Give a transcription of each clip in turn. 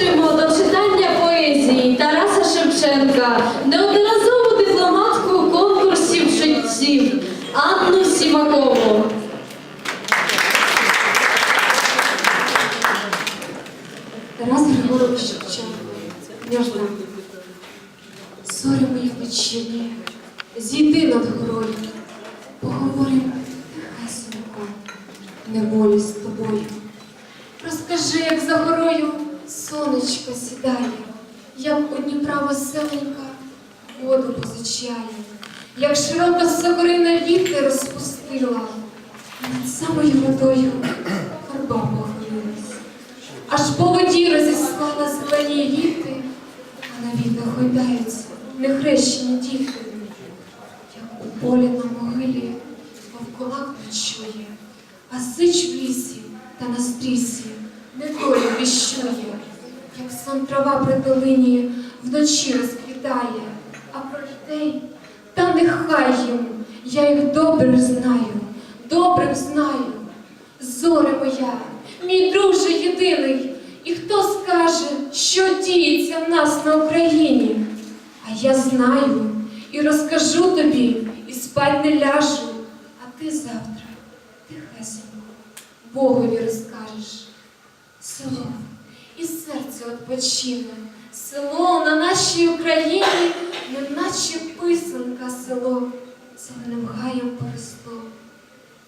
Запрошуємо до читання поезії Тараса Шевченка, неодноразову дипломатку конкурсів життів Анну Сімакову. Тарас Григорович Шевченко, можна. Зорі мої вечірні, зійди над горою, поговорим тихесенько, неволі з тобою. Розкажи, як за горою сонечко сідає, як у Дніпра веселенька воду позичає, як широко сокорина віти розпустила, над самою водою фарба похилилась. Аж по воді розіслала зелені віти, а на вітах гойдаються нехрещені діти. Як у полі на могилі вовкулак ночує, а сич в лісі та на стрісі як сон трава при долині вночі розквітає, а про людей та нехай їм, я їх добре знаю, добре знаю. Зоре моя, мій друже єдиний, і хто скаже, що діється в нас на Україні? А я знаю і розкажу тобі, і спать не ляжу, а ти завтра тихесенько Богові розкажеш. І серце відпочине, село на нашій Україні, неначе писанка село, земним гаєм поросло.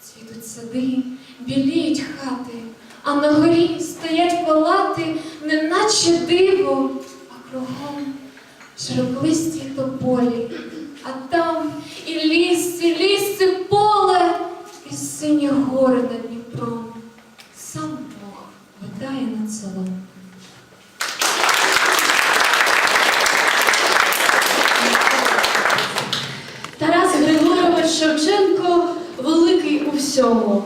Цвітуть сади, біліють хати, а на горі стоять палати, неначе диво, а кругом широколисті тополі, а там і ліс, і ліс, і поле, і сині гори над Дніпром. Сам Бог видає над селом. Тарас Григорович Шевченко великий у всьому.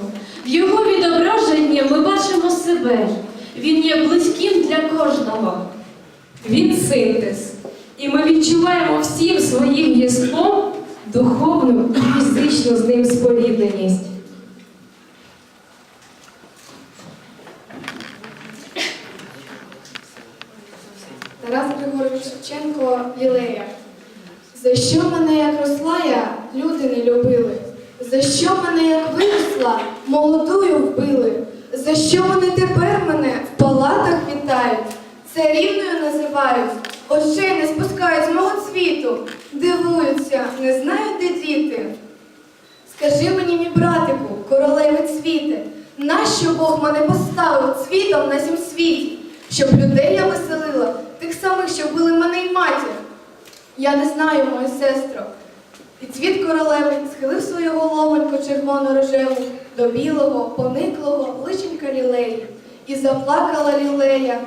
В його відображенні ми бачимо себе. Він є близьким для кожного. Він синтез. І ми відчуваємо всім своїм єством духовну і фізичну з ним спорідненість. Тарас Григорович Шевченко Лілея. За що мене, як росла я, люди не любили? За що мене, як виросла, молодую вбили? За що вони тепер мене в палатах вітають? Це рівною називають, очей не спускають з мого цвіту, дивуються, не знають, де діти. Скажи мені, мій братику, королеве цвіте, нащо Бог мене поставив цвітом на сім світі, щоб людей я веселила, тих самих, що били мене й матір. Я не знаю, моя сестро. І цвіт королеви схилив свою головоньку червоно-рожеву до білого, пониклого личенька лілеї. І заплакала лілея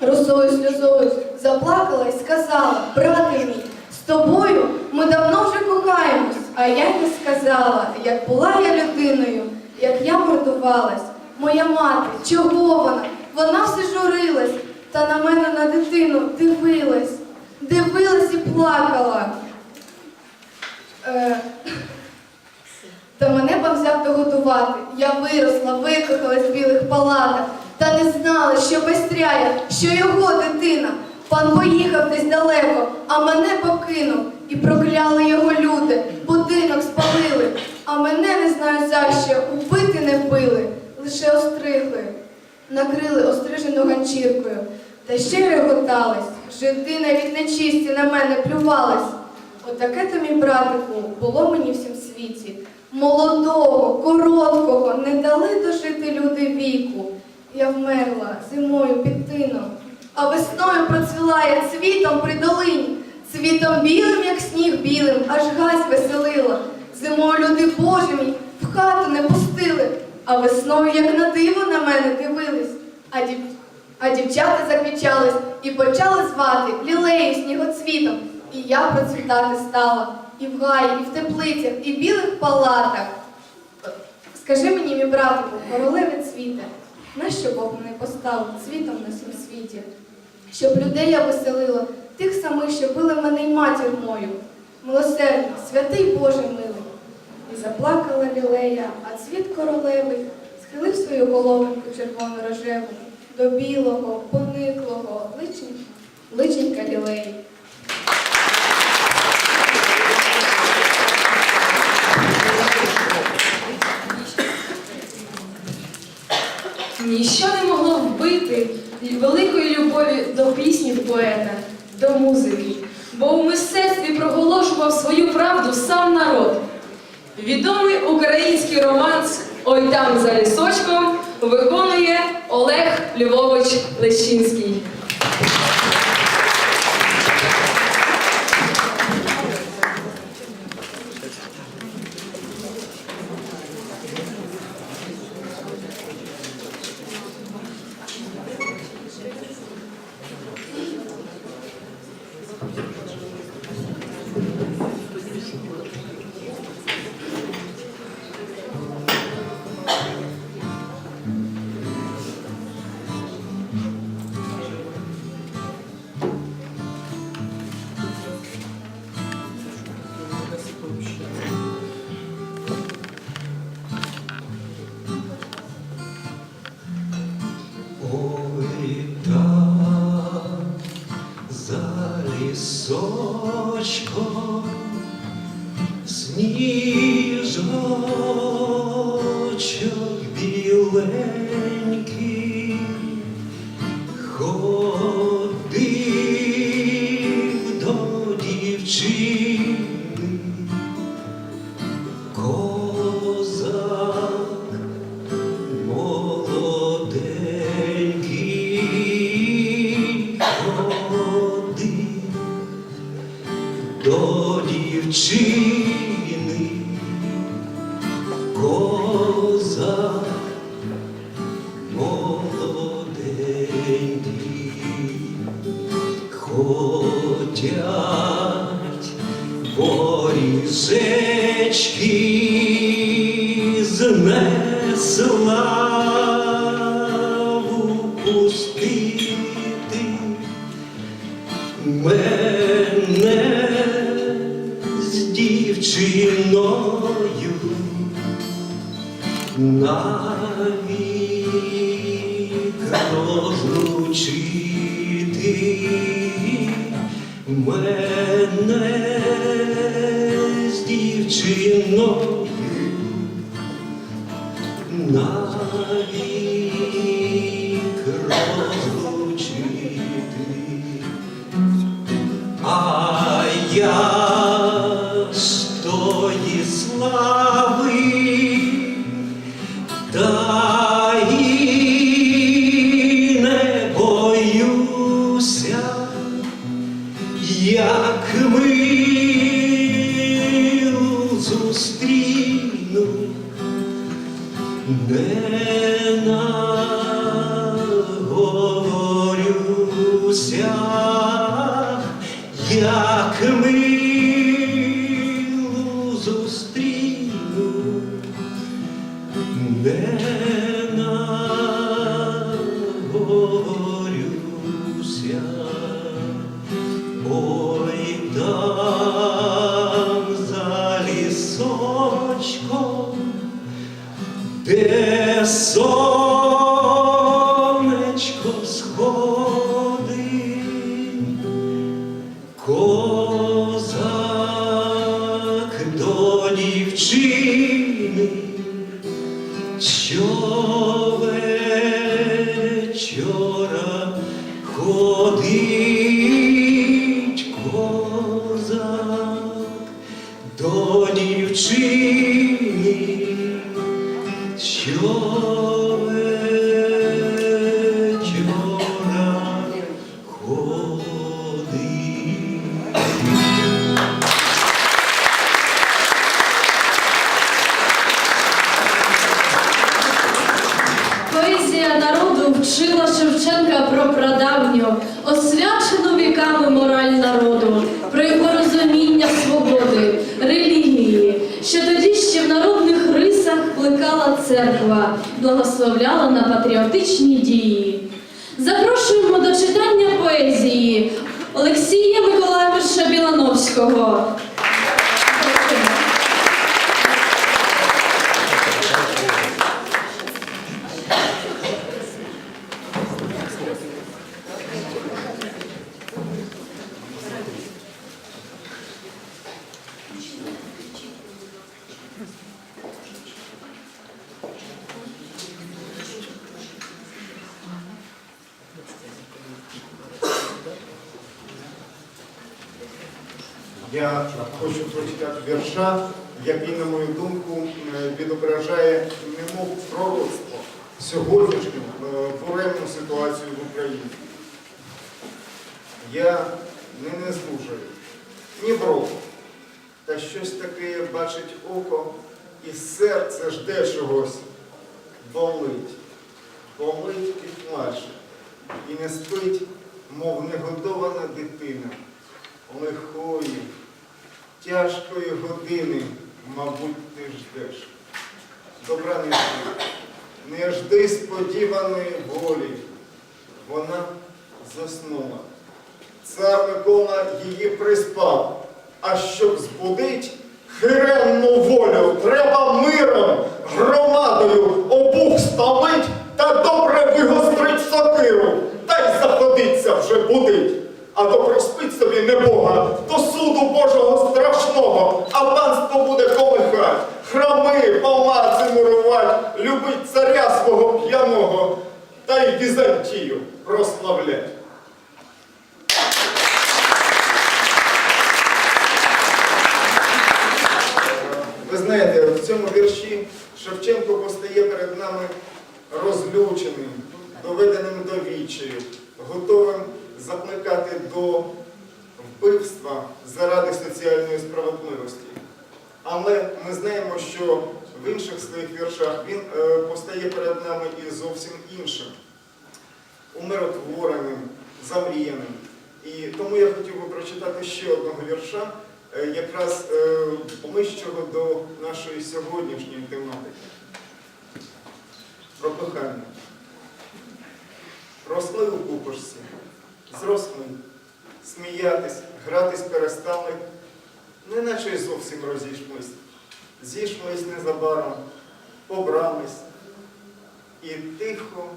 росою сльозою, заплакала і сказала, брате мій, з тобою ми давно вже кохаємось, а я не сказала, як була я людиною, як я мордувалась. Моя мати, чого вона? Вона все журилась, та на мене на дитину дивилась, дивилась і плакала. Е, та мене пан взяв догодувати. Я виросла, викохалась в білих палатах, та не знала, що Пестряя, що його дитина. Пан поїхав десь далеко, а мене покинув. І прокляли його люди, будинок спалили. А мене не знаю за що, убити не били, лише остригли, накрили острижену ганчіркою. Та ще реготались, жиди навіть нечисті на мене плювались. Отаке то, мій братику, було мені в всім світі. Молодого, короткого, не дали дожити люди віку. Я вмерла зимою під тином, а весною процвіла я цвітом при долині, цвітом білим, як сніг білим, аж гась веселила. Зимою люди Божі мій в хату не пустили, а весною, як на диво, на мене дивились. А, дів... а дівчата заквічались і почали звати лілею снігоцвітом. І я процвітати стала і в гаї, і в теплицях, і в білих палатах. Скажи мені, мій братику, королеве цвіте, нащо Бог мене поставив цвітом на всім світі? Щоб людей я веселила, тих самих, що били мене й матір мою. Милосердний, святий Боже милий. І заплакала лілея, а цвіт королеви схилив свою головоньку червоно-рожеву до білого, пониклого, ніщо не могло вбити великої любові до пісні поета, до музики, бо у мистецтві проголошував свою правду сам народ. Відомий український романс Ой там за лісочком виконує Олег Львович Лещинський. Сніжочок біленький до дівчини. Козак дівчиною навік розлучити мене з дівчиною навік розлучити. А я тої слави та не боюся, як милу зустріну, не наговорюся, як козак до дівчини, читання поезії Олексія Миколаївича Білановського. Я хочу прочитати вірша, який, на мою думку, е, відображає немов пророцтво сьогоднішню е, буремну ситуацію в Україні. Я не нездужаю ні в та щось таке бачить око, і серце жде чогось, болить, болить і плаче, і не спить, мов негодована дитина, лихої, тяжкої години, мабуть, ти ждеш. Добра не жди, не жди сподіваної волі, вона заснула. Цар Микола її приспав, а щоб збудить хиренну волю, треба миром, громадою обух ставить та добре вигострить сокиру, та й заходиться вже будить. А то проспить собі небога, до суду Божого страшного, а панство буде колихать, храми, палаци мурувать, любить царя свого п'яного, та й Візантію прославлять. Ви знаєте, в цьому вірші Шевченко постає перед нами розлюченим, доведеним до відчаю, готовим закликати до вбивства заради соціальної справедливості. Але ми знаємо, що в інших своїх віршах він е, постає перед нами і зовсім іншим, умиротвореним, замріяним. І тому я хотів би прочитати ще одного вірша, е, якраз е, ближчого до нашої сьогоднішньої тематики. Про кохання. Росли у купушці, зросли, сміятись, гратись перестали, неначе й зовсім розійшлись. Зійшлись незабаром, побрались і тихо,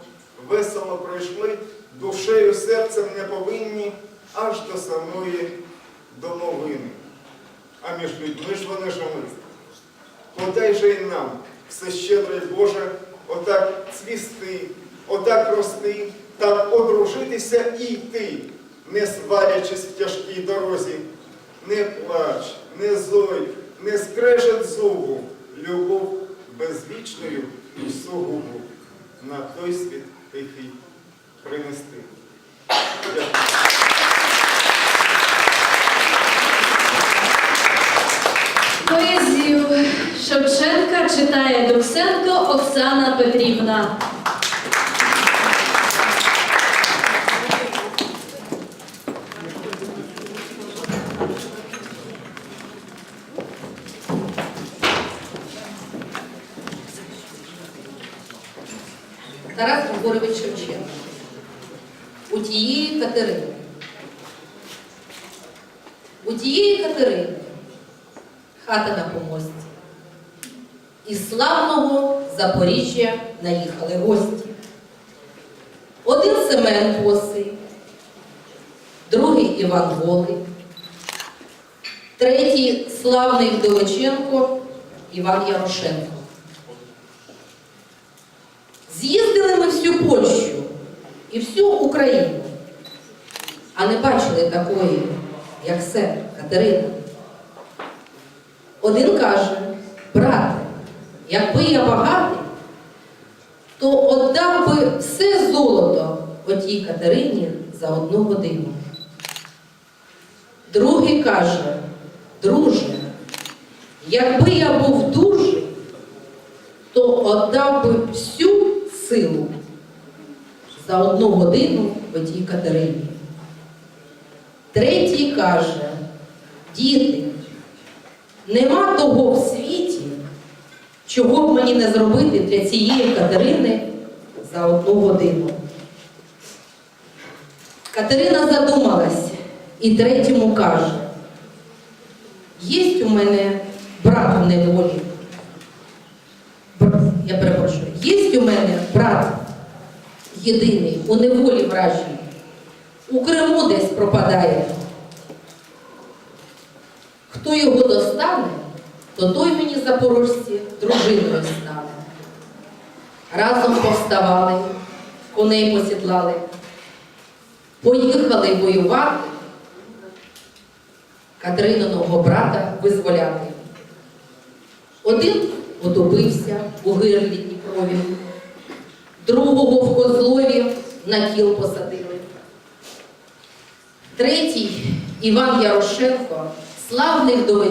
весело пройшли, душею серцем не повинні аж до самої домовини. А між людьми ж вони жили. Подай же і нам, все щедрий Боже, отак цвісти, отак рости, так одружитися і йти, не сварячись в тяжкій дорозі. Не плач, не зой, не скрежет зубу, любов безвічною і сугубу на той світ тихий принести. Дякую. Шевченка читає Доксенко Оксана Петрівна. Тарас Григорович Шевченко. У тієї Катерини. У тієї Катерини хата на помості. Із славного Запоріжжя наїхали гості. Один Семен Косий, другий Іван Голий, третій славний Вдовиченко Іван Ярошенко. З'їздили ми всю Польщу і всю Україну, а не бачили такої, як сер Катерина. Один каже, брате, якби я багатий, то отдав би все золото отій Катерині за одну годину. Другий каже, друже, якби я був дужий, то отдав би всю силу за одну годину отій Катерині. Третій каже, діти, нема того в світі, чого б мені не зробити для цієї Катерини за одну годину. Катерина задумалась і третьому каже, є у мене брат у неволі. Я перепрошую, є у мене брат єдиний у неволі вражений. У Криму десь пропадає. Хто його достане, то той мені запорожці дружиною стане. Разом повставали, коней посідлали, поїхали воювати. Катерининого брата визволяти. Один утопився у гирлі Дніпрові, другого в Козлові на кіл посадили. Третій Іван Ярошенко, славних до.